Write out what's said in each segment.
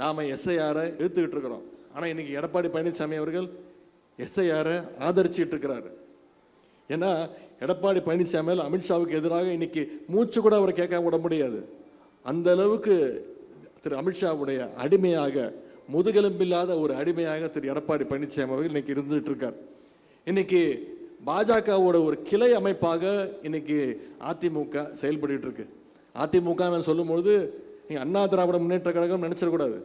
நாம் எஸ்ஐஆரை எடுத்துக்கிட்டு இருக்கிறோம். ஆனால் இன்னைக்கு எடப்பாடி பழனிசாமி அவர்கள் எஸ்ஐஆரை ஆதரிச்சிட்டு இருக்கிறாரு. ஏன்னா எடப்பாடி பழனிசாமி அமித்ஷாவுக்கு எதிராக இன்னைக்கு மூச்சு கூட அவரை கேட்க விட முடியாது. அந்த அளவுக்கு திரு அமித்ஷாவுடைய அடிமையாக முதுகெலும்பில்லாத ஒரு அடிமையாக திரு எடப்பாடி பழனிசாமி அவர்கள் இன்னைக்கு இருந்துட்டு இருக்கார். இன்னைக்கு பாஜகவோட ஒரு கிளை அமைப்பாக இன்னைக்கு அதிமுக செயல்பட்டு இருக்கு. அதிமுக நான் சொல்லும்பொழுது நீங்கள் அண்ணா திராவிட முன்னேற்ற கழகம் நினச்சிடக்கூடாது.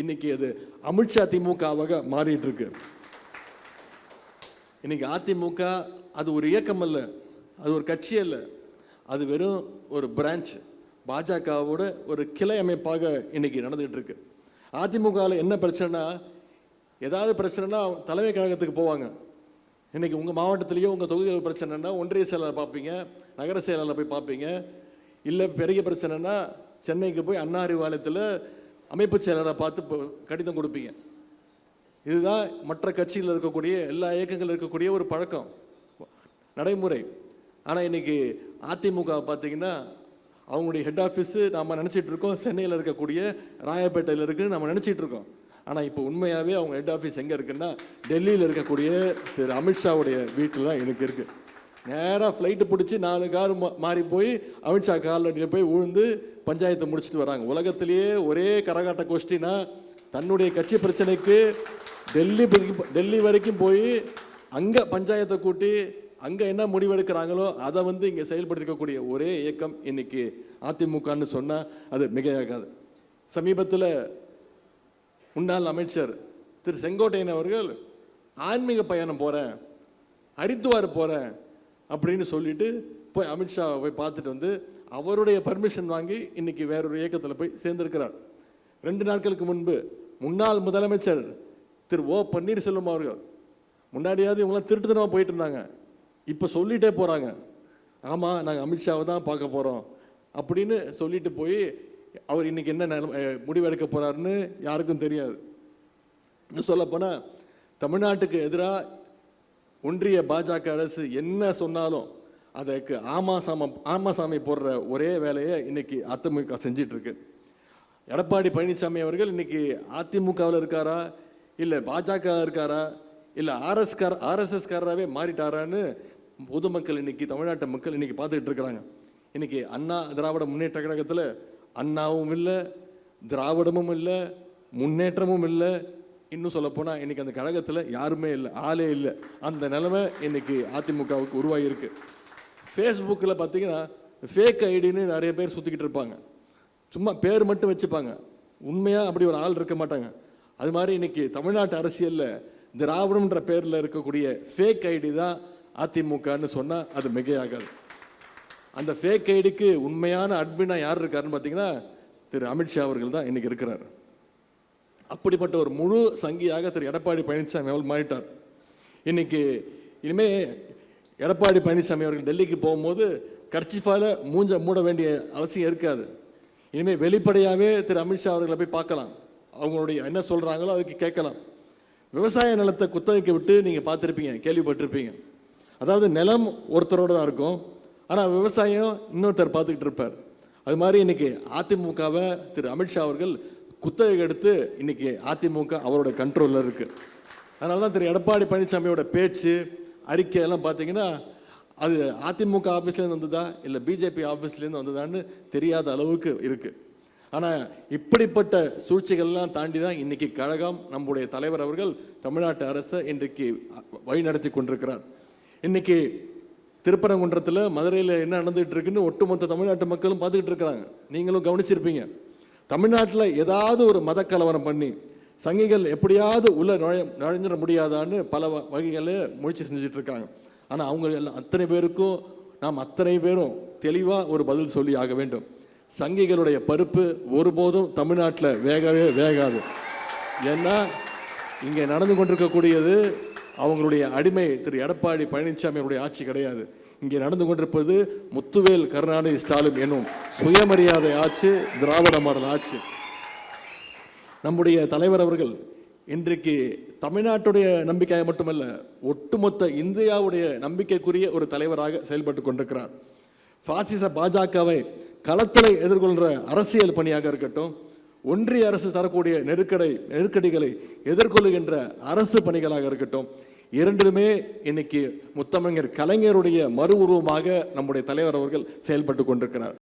இன்னைக்கு அது அமித்ஷா திமுகவாக மாறிட்டு இருக்கு இன்னைக்கு அதிமுக அது ஒரு இயக்கம் அல்ல அது ஒரு கட்சி அல்ல. அது வெறும் ஒரு பிரான்ச் பாஜகவோட ஒரு கிளை அமைப்பாக இன்னைக்கு நடந்துகிட்டு இருக்கு அதிமுகவில் என்ன பிரச்சனைனா ஏதாவது பிரச்சனைனா தலைமை கழகத்துக்கு போவாங்க. இன்னைக்கு உங்கள் மாவட்டத்திலேயோ உங்கள் தொகுதியில் பிரச்சனைனா ஒன்றிய செயலாளர் பார்ப்பீங்க நகர செயலாளர் போய் பார்ப்பீங்க. இல்லை பெரிய பிரச்சனைனா சென்னைக்கு போய் அண்ணா அறிவாலயத்தில் அமைப்பு செயலரை பார்த்து இப்போ கடிதம் கொடுப்பீங்க. இதுதான் மற்ற கட்சியில் இருக்கக்கூடிய எல்லா இயக்கங்களில் இருக்கக்கூடிய ஒரு பழக்கம். நடைமுறை. ஆனால் இன்னைக்கு அதிமுக பார்த்தீங்கன்னா அவங்களுடைய ஹெட் ஆஃபீஸு நாம் நினச்சிட்டு இருக்கோம். சென்னையில் இருக்கக்கூடிய ராயப்பேட்டையில் இருக்குன்னு நம்ம நினச்சிட்டு இருக்கோம். ஆனால் இப்போ உண்மையாகவே அவங்க ஹெட் ஆஃபீஸ் எங்கே இருக்குன்னா டெல்லியில் இருக்கக்கூடிய திரு அமித்ஷாவுடைய வீட்டில் தான் எனக்கு இருக்குது நேராக ஃப்ளைட்டு பிடிச்சி நாலு கார் மாறி போய் அமித்ஷா காலில் போய் விழுந்து பஞ்சாயத்தை முடிச்சுட்டு வராங்க. உலகத்திலேயே ஒரே கரகாட்ட கோஷ்டினா தன்னுடைய கட்சி பிரச்சனைக்கு டெல்லி டெல்லி வரைக்கும் போய் அங்கே பஞ்சாயத்தை கூட்டி அங்கே என்ன முடிவெடுக்கிறாங்களோ அதை வந்து இங்கே செயல்படுத்திக்கக்கூடிய ஒரே இயக்கம் இன்னைக்கு அதிமுகன்னு சொன்னால் அது மிகையாகாது. சமீபத்தில் முன்னாள் அமைச்சர் திரு செங்கோட்டையன் அவர்கள் ஆன்மீக பயணம் போகிறேன் ஹரித்துவார் போகிறேன் அப்படின்னு சொல்லிட்டு போய் அமித்ஷாவை போய் பார்த்துட்டு வந்து அவருடைய பர்மிஷன் வாங்கி இன்னைக்கு வேறொரு இயக்கத்தில் போய் சேர்ந்திருக்கிறார். ரெண்டு நாட்களுக்கு முன்பு முன்னாள் முதலமைச்சர் திரு ஓ பன்னீர்செல்வம் அவர்கள் முன்னாடியாவது இவங்களாம் திருட்டுத்தனமாக போயிட்டு இருந்தாங்க. இப்போ சொல்லிட்டே போகிறாங்க ஆமாம் நாங்கள் அமித்ஷாவை தான் பார்க்க போகிறோம் அப்படின்னு சொல்லிட்டு போய் அவர் இன்னைக்கு என்ன நிலம் முடிவெடுக்க போகிறாருன்னு யாருக்கும் தெரியாது. இன்னும் சொல்லப்போனால் தமிழ்நாட்டுக்கு எதிராக ஒன்றிய பாஜக அரசு என்ன சொன்னாலும் அதற்கு ஆமா ஆமாசாமி போடுற ஒரே வேலையை இன்னைக்கு அதிமுக செஞ்சிட்ருக்கு. எடப்பாடி பழனிசாமி அவர்கள் இன்னைக்கு அதிமுகவில் இருக்காரா? இல்லை பாஜக இருக்காரா? இல்லை ஆர்எஸ்கார் ஆர்எஸ்எஸ்காரராகவே மாறிட்டாரான்னு பொதுமக்கள் இன்னைக்கு தமிழ்நாட்டு மக்கள் இன்னைக்கு பார்த்துக்கிட்டு இருக்கிறாங்க. இன்னைக்கு அண்ணா திராவிட முன்னேற்ற கழகத்தில் அண்ணாவும் இல்லை திராவிடமும் இல்லை முன்னேற்றமும் இல்லை இன்னும் சொல்லப்போனால் இன்னைக்கு அந்த கழகத்தில் யாருமே இல்லை ஆளே இல்லை. அந்த நிலைமை இன்னைக்கு அதிமுகவுக்கு உருவாகியிருக்கு ஃபேஸ்புக்கில் பார்த்தீங்கன்னா ஃபேக் ஐடின்னு நிறைய பேர் சுற்றிக்கிட்டு இருப்பாங்க. சும்மா பேர் மட்டும் வச்சுப்பாங்க. உண்மையாக அப்படி ஒரு ஆள் இருக்க மாட்டாங்க. அது மாதிரி இன்னைக்கு தமிழ்நாட்டு அரசியலில் திராவிடம்ன்ற பேரில் இருக்கக்கூடிய ஃபேக் ஐடி தான் அதிமுகன்னு சொன்னால் அது மிகையாகாது. அந்த ஃபேக் ஐடிக்கு உண்மையான அட்மினா யார் இருக்காருன்னு பார்த்தீங்கன்னா திரு அமித்ஷா அவர்கள் தான் இன்றைக்கி இருக்கிறார். அப்படிப்பட்ட ஒரு முழு சங்கியாக திரு எடப்பாடி பழனிசாமி அவர்கள் மாறிட்டார். இன்னைக்கு இனிமே எடப்பாடி பழனிசாமி அவர்கள் டெல்லிக்கு போகும்போது கர்ச்சிஃபால மூஞ்ச மூட வேண்டிய அவசியம் இருக்காது. இனிமேல் வெளிப்படையாகவே திரு அமித்ஷா அவர்களை போய் பார்க்கலாம். அவங்களுடைய என்ன சொல்கிறாங்களோ அதுக்கு கேட்கலாம். விவசாய நிலத்தை குத்தகைக்கு விட்டு நீங்கள் பார்த்துருப்பீங்க கேள்விப்பட்டிருப்பீங்க. அதாவது நிலம் ஒருத்தரோட தான் இருக்கும். ஆனால் விவசாயம் இன்னொருத்தர் பார்த்துக்கிட்டு இருப்பார். அது மாதிரி இன்னைக்கு அதிமுகவை திரு அமித்ஷா அவர்கள் குத்தகை எடுத்து இன்னைக்கு அதிமுக அவரோட கண்ட்ரோலில் இருக்கு. அதனால தான் திரு எடப்பாடி பழனிசாமியோட பேச்சு அறிக்கை எல்லாம் பார்த்தீங்கன்னா அது அதிமுக ஆஃபீஸ்லேருந்து வந்ததா இல்லை பிஜேபி ஆஃபீஸ்லேருந்து வந்ததான்னு தெரியாத அளவுக்கு இருக்கு. ஆனால் இப்படிப்பட்ட சூழ்ச்சிகள்லாம் தாண்டி தான் இன்னைக்கு கழகம் நம்முடைய தலைவர் அவர்கள் தமிழ்நாட்டு அரசை இன்றைக்கு வழிநடத்தி கொண்டிருக்கிறார். இன்னைக்கு திருப்பரங்குன்றத்தில் மதுரையில் என்ன நடந்துகிட்டு இருக்குன்னு ஒட்டுமொத்த தமிழ்நாட்டு மக்களும் பார்த்துக்கிட்டு இருக்கிறாங்க. நீங்களும் கவனிச்சிருப்பீங்க. தமிழ்நாட்டில் ஏதாவது ஒரு மத கலவரம் பண்ணி சங்கிகள் எப்படியாவது உள்ளே நுழைய நுழைஞ்சிட முடியாதான்னு பல வ- வகைகளில் முயற்சி செஞ்சிட்ருக்காங்க. ஆனால் அவங்க எல்லாம் அத்தனை பேருக்கும் நாம் அத்தனை பேரும் தெளிவாக ஒரு பதில் சொல்லி ஆக வேண்டும். சங்கிகளுடைய பருப்பு ஒருபோதும் தமிழ்நாட்டில் வேகவே வேகாது. ஏன்னா இங்கே நடந்து கொண்டிருக்கக்கூடியது அவங்களுடைய அடிமை திரு. எடப்பாடி பழனிசாமி அவருடைய ஆட்சி கிடையாது. இங்கே நடந்து கொண்டிருப்பது முத்துவேல் கருணாநிதி ஸ்டாலின் எனும் சுயமரியாதை ஆட்சி திராவிட மாடல் ஆட்சி. நம்முடைய தலைவர் அவர்கள் இன்றைக்கு தமிழ்நாட்டுடைய நம்பிக்கையாக மட்டுமல்ல ஒட்டுமொத்த இந்தியாவுடைய நம்பிக்கைக்குரிய ஒரு தலைவராக செயல்பட்டு கொண்டிருக்கிறார். பாசிச பாஜகவை களத்தில் எதிர்கொள்கிற அரசியல் பணியாக இருக்கட்டும் ஒன்றிய அரசு தரக்கூடிய நெருக்கடை நெருக்கடிகளை எதிர்கொள்ளுகின்ற அரசு பணிகளாக இருக்கட்டும் இரண்டிலுமே இன்னைக்கு முத்தமிழர் கலைஞருடைய மறு உருவமாக நம்முடைய தலைவர் அவர்கள் செயல்பட்டு கொண்டிருக்கிறார்.